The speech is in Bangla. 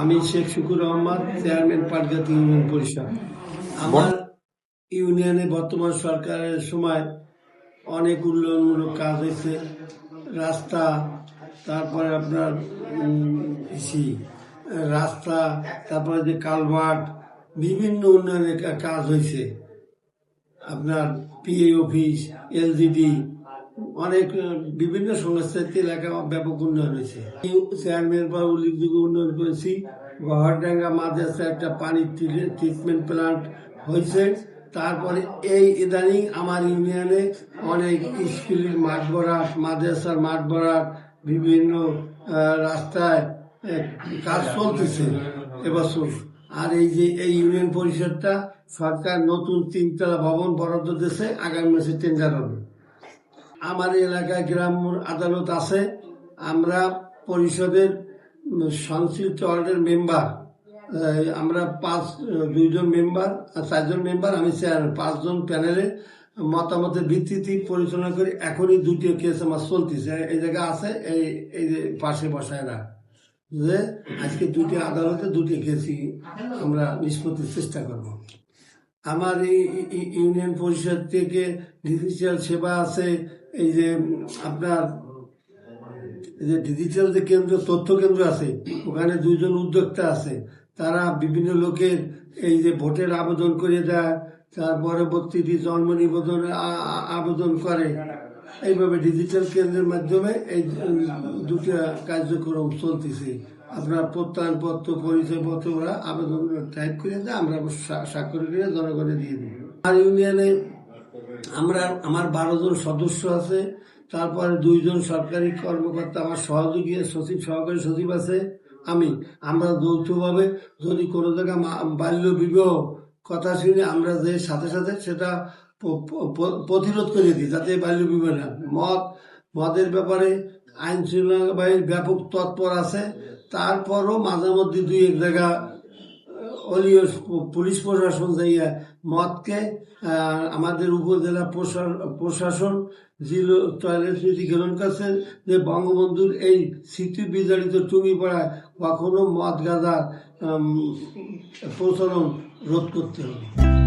আমি শেখ শুকুর আহমদ, চেয়ারম্যান পাটগাতি ইউনিয়ন পরিষদ। আমার ইউনিয়নে বর্তমান সরকারের সময় অনেক উন্নয়নমূলক কাজ হয়েছে। রাস্তা, তারপরে আপনার রাস্তা, তারপরে যে কালভার্ট, বিভিন্ন উন্নয়নের কাজ হয়েছে। আপনার পিএ অফিস এলজিডি অনেক বিভিন্ন সংস্থাতে এলাকা ব্যাপক উন্নয়ন হয়েছে। চেয়ারম্যান বা উল্লেখযোগ্য উন্নয়ন করেছি। গহরডাঙ্গা মাদ্রাসা একটা পানির ট্রিটমেন্ট প্লান্ট হয়েছে। তারপরে এই ইদানিং আমার ইউনিয়নে অনেক স্কুলের মাঠ ভরাট, মাদ্রাসার মাঠ ভরাট, বিভিন্ন রাস্তায় কাজ চলতেছে এবছর। আর এই যে, এই ইউনিয়ন পরিষদটা সরকার নতুন তিনতলা ভবন বরাদ্দ দিয়েছে, আগামী মাসে টেন্ডার হবে। আমার এলাকায় গ্রাম আদালত আছে। আমরা পরিষদের সংশ্লিষ্ট ওয়ার্ডের মেম্বার আমরা পাঁচ, দুইজন মেম্বার, চারজন মেম্বার, আমি চেয়ারম্যান পাঁচজন প্যানেলে মতামতের ভিত্তিতে পরিচালনা করি। এখনই দুটি কেস আমার চলতেছে। এই জায়গা আছে, এই এই যে পাশে বসায় না। যে আজকে দুটি আদালতে দুটি কেসই আমরা নিষ্পত্তির চেষ্টা করব। আমার এই ইউনিয়ন পরিষদ থেকে ডিজিটাল সেবা আছে, এই যে আপনার যে ডিজিটাল যে কেন্দ্র, তথ্য কেন্দ্র আছে, ওখানে দুজন উদ্যোক্তা আছে। তারা বিভিন্ন লোকের এই যে ভোটের আবেদন করে দেয়, তার পরবর্তীতে জন্ম নিবন্ধনে আবেদন করে, এইভাবে ডিজিটাল কেন্দ্রের মাধ্যমে এই দুটা কার্যক্রম চলতেছে। আপনার প্রত্যয়নপত্র পরিচয়পত্র ওরা আবেদন টাইপ করে দেয়, আমরা স্বা- স্বাক্ষর করে জনগণে দিয়ে দিই। আর ইউনিয়নে আমরা, আমার বারো জন সদস্য আছে, তারপরে দুইজন সরকারি কর্মকর্তা, আমার সহযোগী, সচিব, সহকারী সচিব আছে, আমি। আমরা যৌথভাবে যদি কোনো জায়গায় বাল্য বিবাহ কথা শুনে, আমরা যে সাথে সাথে সেটা প্রতিরোধ করে দিই, যাতে বাল্য বিবাহ না মদ, মদের ব্যাপারে আইন শৃঙ্খলা বাহিনীর ব্যাপক তৎপর আছে। তারপরও মাঝে মধ্যে দুই এক জায়গা অলিও পুলিশ প্রশাসন যাইয়া মদকে আমাদের উপজেলা প্রশা- প্রশাসন, জিলো টয়লেট নীতি গ্রহণ করছে, যে বঙ্গবন্ধুর এই স্মৃতি বিজড়িত টুমি পড়ায় কখনো মদ গাঁজার প্রচলন রোধ করতে হবে।